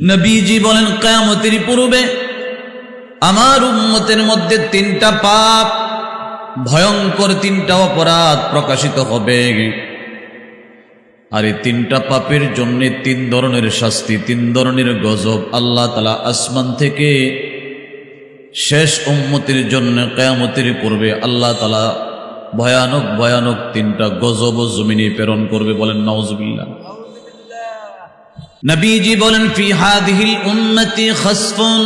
নবীজি বলেন, কেয়ামতের পূর্বে আমার উন্মতের মধ্যে তিনটা পাপ, ভয়ঙ্কর তিনটা অপরাধ প্রকাশিত হবে। আর এই তিনটা পাপের জন্য তিন ধরনের শাস্তি, তিন ধরনের গজব আল্লাহ তালা আসমান থেকে শেষ উম্মতির জন্য কেয়ামতের পূর্বে আল্লাহ তালা ভয়ানক ভয়ানক তিনটা গজব ও জমিনে প্রেরণ করবে বলেন নওয়াজবিল্লা নবীজি বলেন, ফি হাদিহিল উম্মতি খসফুন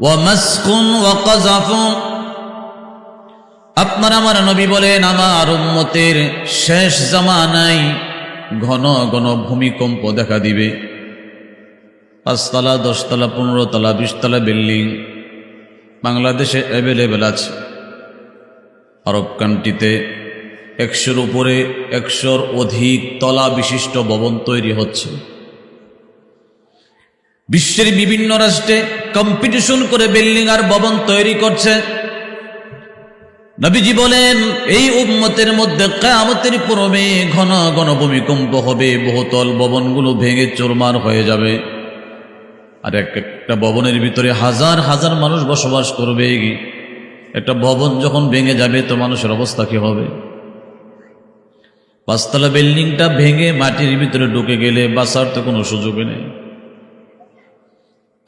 ওয়া মাসখুন ওয়া কাযাফুন। আপনার আমার নবী বলেন, আমার উম্মতের শেষ জামানায় ঘন ঘন ভূমিকম্প দেখা দিবে। পাঁচতলা, দশতলা পনেরো তলা বিশতলা বিল্ডিং বাংলাদেশে অ্যাভেলেবেল আছে। আরব কান্ট্রিতে একশোর উপরে একশোর অধিক তলা বিশিষ্ট ভবন তৈরি হচ্ছে। বিশ্বের বিভিন্ন রাষ্ট্রে কম্পিটিশন করে বিল্ডিং আর ভবন তৈরি করছে। নবীজি বলেন, এই উম্মতের মধ্যে কেয়ামতের পূর্বে ঘন ঘন ভূমিকম্প হবে, বহুতল ভবনগুলো ভেঙে চোরমার হয়ে যাবে। আর এক একটা ভবনের ভিতরে হাজার হাজার মানুষ বসবাস করবে একটা ভবন যখন ভেঙে যাবে তো মানুষের অবস্থা কি হবে? পাঁচতলা বিল্ডিংটা ভেঙে মাটির ভিতরে ঢুকে গেলে বাঁচার তো কোনো সুযোগ নেই।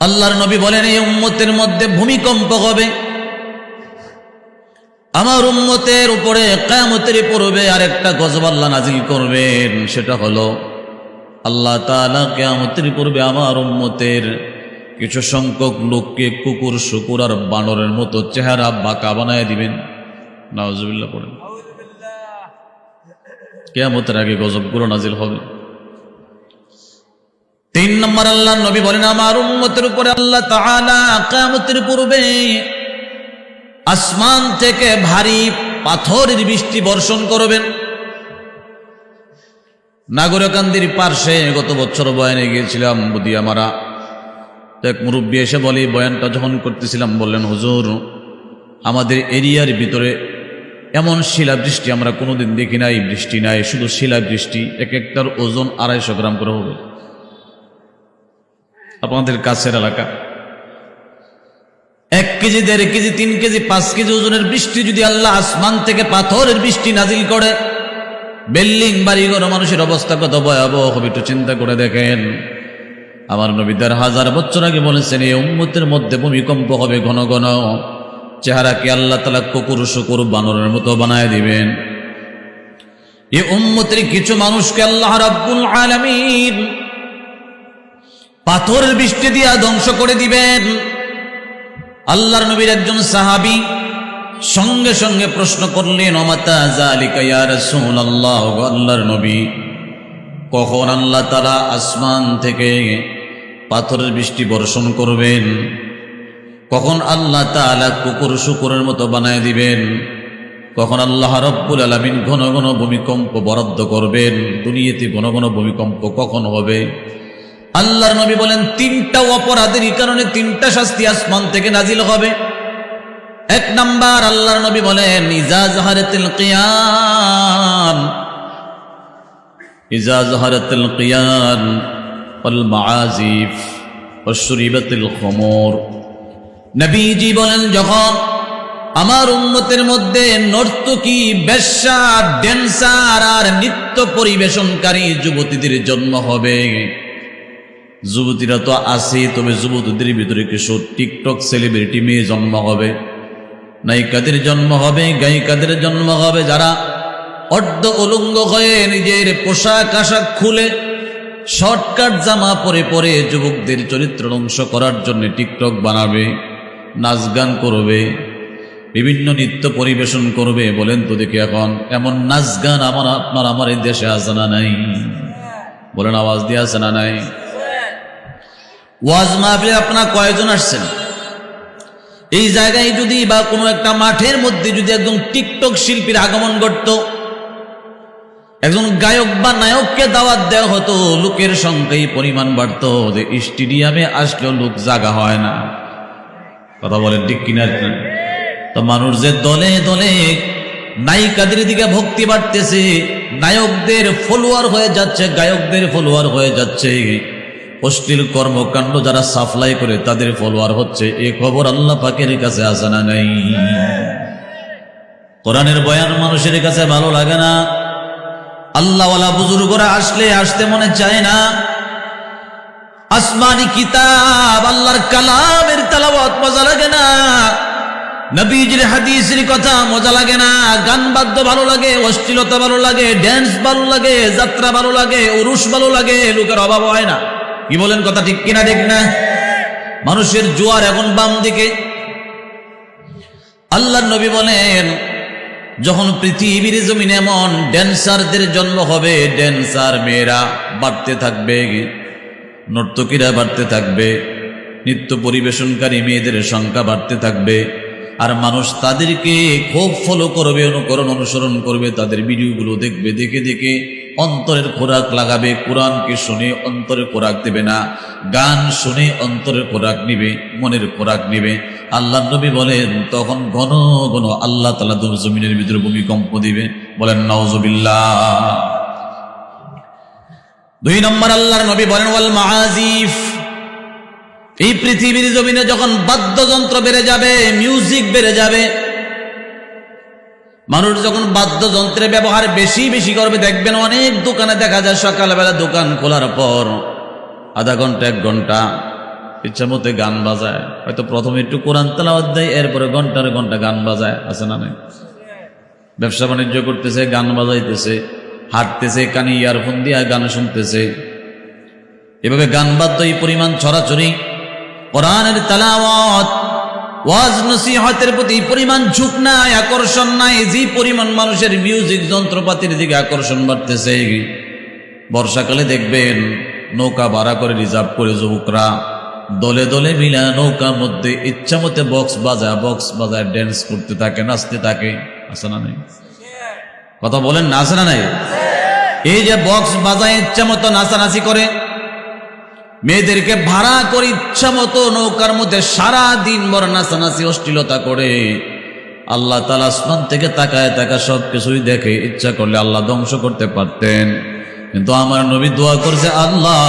আল্লাহর নবী বলেন এই উম্মতের মধ্যে ভূমিকম্প হবে। আমার উম্মতের উপরে কায়ামতের পূর্বে আরেকটা গজব আল্লাহ নাজিল করবেন সেটা হলো আল্লাহ তাআলা কেয়ামতের পূর্বে আমার উম্মতের কিছু সংখ্যক লোককে কুকুর শুকুর আর বানরের মতো চেহারা বাঁকা বানায় দিবেন। নওয়াজুবিল্লাহ পড়েন। কেয়ামতের আগে গজবগুলো নাজিল হবে। তিন নম্বর আল্লাহ নবী বলেন, আমার উম্মতের উপরে আল্লাহ তাআলা কিয়ামতের পূর্বে আসমান থেকে ভারী পাথরের বৃষ্টি বর্ষণ করবেন। নাগরকান্দির পার্শ্বে গত বছর বয়ানে গিয়েছিলাম, বুদিয়ামারা। এক মুরব্বী এসে বলে, বয়ানটা যখন করতেছিলাম, বললেন, হুজুর, আমাদের এরিয়ার ভিতরে এমন শিলাবৃষ্টি আমরা কোনোদিন দেখি নাই, বৃষ্টি নাই, শুধু শিলাবৃষ্টি এক একটার ওজন আড়াইশো গ্রাম করে হবে। আপনাদের কাছের এলাকা। এক কেজি, দেড় কেজি, তিন কেজি, পাঁচ কেজি ওজনের বৃষ্টি যদি আল্লাহ আসমান থেকে পাথরের বৃষ্টি নাজিল করে, বিল্ডিং, বাড়িঘর, মানুষের অবস্থা কত ভয়াবহ হবে একটু চিন্তা করে দেখেন। আমার নবীদের হাজার বছর আগে বলেছেন, এই উম্মতের মধ্যে ভূমিকম্প হবে ঘন ঘন। চেহারাকে আল্লাহ তালা কুকুর, শুকুর, বানরের মতো বানায় দিবেন? এই উম্মতের কিছু মানুষকে আল্লাহ রাব্বুল আলামিন পাথরের বৃষ্টি দিয়া ধ্বংস করে দিবেন। আল্লাহর নবীর একজন সাহাবী সঙ্গে সঙ্গে প্রশ্ন করলেন, অমাতা গো আল্লাহর নবী, কখন আল্লাহ তাআলা আসমান থেকে পাথরের বৃষ্টি বর্ষণ করবেন? কখন আল্লাহ তাআলা কুকুর শুকুরের মতো বানায় দিবেন? কখন আল্লাহ রব্বুল আলামিন ঘন ঘন ভূমিকম্প বরাদ্দ করবেন? দুনিয়াতে ঘন ঘন ভূমিকম্প কখন হবে? আল্লাহর নবী বলেন, তিনটা অপরাধের কারণে তিনটা শাস্তি আসমান থেকে নাজিল হবে। এক নাম্বার, আল্লাহর নবী বলেন ইজাজ হারাতিল কিয়াম। ইজাজ হারাতিল কিয়াম ওয়াল মাআজিফ ওয়াশরিবাতিল খুমুর। নবীজি বলেন, যখন আমার উন্মতের মধ্যে নর্তকী, বেশ্যা, ড্যান্সার আর নৃত্য পরিবেশনকারী যুবতীদের জন্ম হবে যুবতীরা তো আছে, তবে যুবতীদের ভিতরে কিছু টিকটক সেলিব্রিটি মেয়ে জন্ম হবে। নায়িকাদের জন্ম হবে, গায়িকাদের জন্ম হবে। যারা অর্ধ উলঙ্গ হয়ে নিজের পোশাক আশাক খুলে শর্টকাট জামা পরে পরে যুবকদের চরিত্র অংশ করার জন্য টিকটক বানাবে, নাচ গান করবে, বিভিন্ন নৃত্য পরিবেশন করবে। বলেন তো দেখি এখন, এমন নাচ গান আমার আপনার আমার এই দেশে আছে না নাই? বলেন আওয়াজ দিয়ে আসে না নাই? ওয়াজ মাহফিলে আপনার কয়জন আসছেন। এই জায়গায় যদি বা কোনো একটা মাঠের মধ্যে যদি একজন টিকটক শিল্পীর আগমন ঘটত, একজন গায়ক বা নায়ককে দাওয়াত দেওয়া হতো, লোকের সংখ্যাই পরিমাণ বাড়ত যে স্টেডিয়ামে আসলেও লোক জাগা হয় না। কথা বলেন ঠিক কিনা তো মানুষ যে দলে দলে নায়িকাদের দিকে ভক্তি বাড়তেছে, নায়কদের ফলোয়ার হয়ে যাচ্ছে, গায়কদের ফলোয়ার হয়ে যাচ্ছে। অশ্লীল কর্মকাণ্ড যারা সাপ্লাই করে, তাদের ফলোয়ার হচ্ছে, এ খবর আল্লাহ পাকের কাছে আসে না নাই। কোরআনের বয়ান মানুষের কাছে ভালো লাগে না। আল্লাহওয়ালা বুজুর্গরা আসলে আসতে মনে চায় না। আসমানি কিতাব আল্লাহর কালামের তালাবত মজা লাগে না। নবীজির হাদিসের কথা মজা লাগে না। গান বাদ্য ভালো লাগে, অশ্লীলতা ভালো লাগে ড্যান্স ভালো লাগে, যাত্রা ভালো লাগে উরুষ ভালো লাগে, লোকের অভাব হয় না। কি বলেন কথা ঠিক কিনা ঠিক না? মানুষের জোয়ার এখন বাম দিকে। আল্লাহ নবী বলেন, যখন পৃথিবীর জমিনে এমন ড্যান্সারদের জন্ম হবে ড্যান্সার মেয়েরা বাড়তে থাকবে, নর্তকীরা বাড়তে থাকবে, নৃত্য পরিবেশনকারী মেয়েদের সংখ্যা বাড়তে থাকবে, আর মানুষ তাদেরকে খুব ফলো করবে, অনুকরণ, অনুসরণ করবে, তাদের ভিডিওগুলো দেখবে, দেখে দেখে অন্তরের খোরাক লাগাবে, কোরআনকে শুনে অন্তরের খোরাক দেবে না, গান শুনে অন্তরের খোরাক নিবে, মনের খোরাক নিবে। আল্লাহ নবী বলেন, তখন ঘন ঘন আল্লাহ তালা জমিনের ভিতরে ভূমিকম্প দিবে। বলেন নওজবিল্লা দুই নম্বর আল্লাহর নবী বলেন, ওয়াল মাহাজিফ এই পৃথিবীর জমিনে যখন বাদ্যযন্ত্র বেড়ে যাবে, মিউজিক বেড়ে যাবে মানুষ যখন বাদ্যযন্ত্রের ব্যবহার বেশি বেশি করবে, দেখবেন অনেক দোকানে দেখা যায় সকালবেলা দোকান খোলার পর আধা ঘণ্টা, এক ঘণ্টা ইচ্ছা মতো গান বাজায়। হয়তো প্রথমে একটু কোরআন তেলাওয়াত দেয়, এরপরে ঘণ্টার ঘণ্টা গান বাজায়, আছে না নাই? ব্যবসা বাণিজ্য করতেছে, গান বাজাইতেছে, হাঁটতেছে, কানে ইয়ারফোন দিয়ে গান শুনতেছে। এভাবে গান বাদ্য এই পরিমাণ ছড়াছড়ি, কোরআনের তালাওয়াত ওয়াজ নসিহতের প্রতি পরিমাণ ঝুঁক নাই, আকর্ষণ নাই, যে পরিমাণ মানুষের মিউজিক যন্ত্রপাতির দিকে আকর্ষণ বাড়তেছে। বর্ষাকালে দেখবেন নৌকা ভাড়া করে রিজার্ভ করে যুবকরা দলে দলে মিলা নৌকার মধ্যে ইচ্ছা মতে বক্স বাজা বক্স বাজায় ড্যান্স করতে থাকে, নাচতে থাকে। আছে না নাই? কথা বলেন না, আছে না নাই? এই যে বক্স বাজায় ইচ্ছা মতো নাচানাচি করে মেয়েদেরকে ভাড়া করে ইচ্ছা মতো নৌকার মধ্যে সারা দিন নাচানাচি, অশ্লীলতা করে। আল্লাহ তালা আসমান থেকে তাকায় তাকা সব কিছুই দেখে, ইচ্ছা করলে আল্লাহ ধ্বংস করতে পারতেন। কিন্তু আমার নবী দোয়া করছে, আল্লাহ,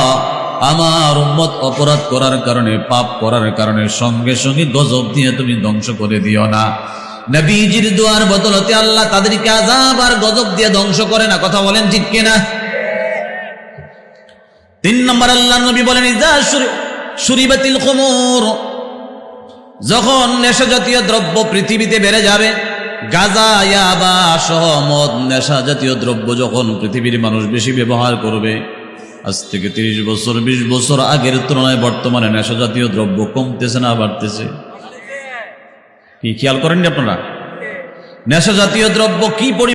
আমার উম্মত অপরাধ করার কারণে, পাপ করার কারণে সঙ্গে সঙ্গে গজব দিয়ে তুমি ধ্বংস করে দিও না। নবীজির দোয়ার বদলতে আল্লাহ তাদেরকে আজাব আর গজব দিয়ে ধ্বংস করে না। কথা বলেন ঠিক কিনা? তিন নম্বর আল্লাহ নবী বলেন সুরিবাতিল খমুর। যখন নেশা জাতীয় দ্রব্য পৃথিবীতে বেড়ে যাবে, গাজা, ইয়াবা সহ মদ নেশা জাতীয় দ্রব্য যখন পৃথিবীর মানুষ বেশি ব্যবহার করবে, আজ থেকে তিরিশ বছর, বিশ বছর আগের তুলনায় বর্তমানে নেশা জাতীয় দ্রব্য কমতেছে না বাড়তেছে। কি খেয়াল করেননি আপনারা? নেশা জাতীয় দ্রব্য কি পরি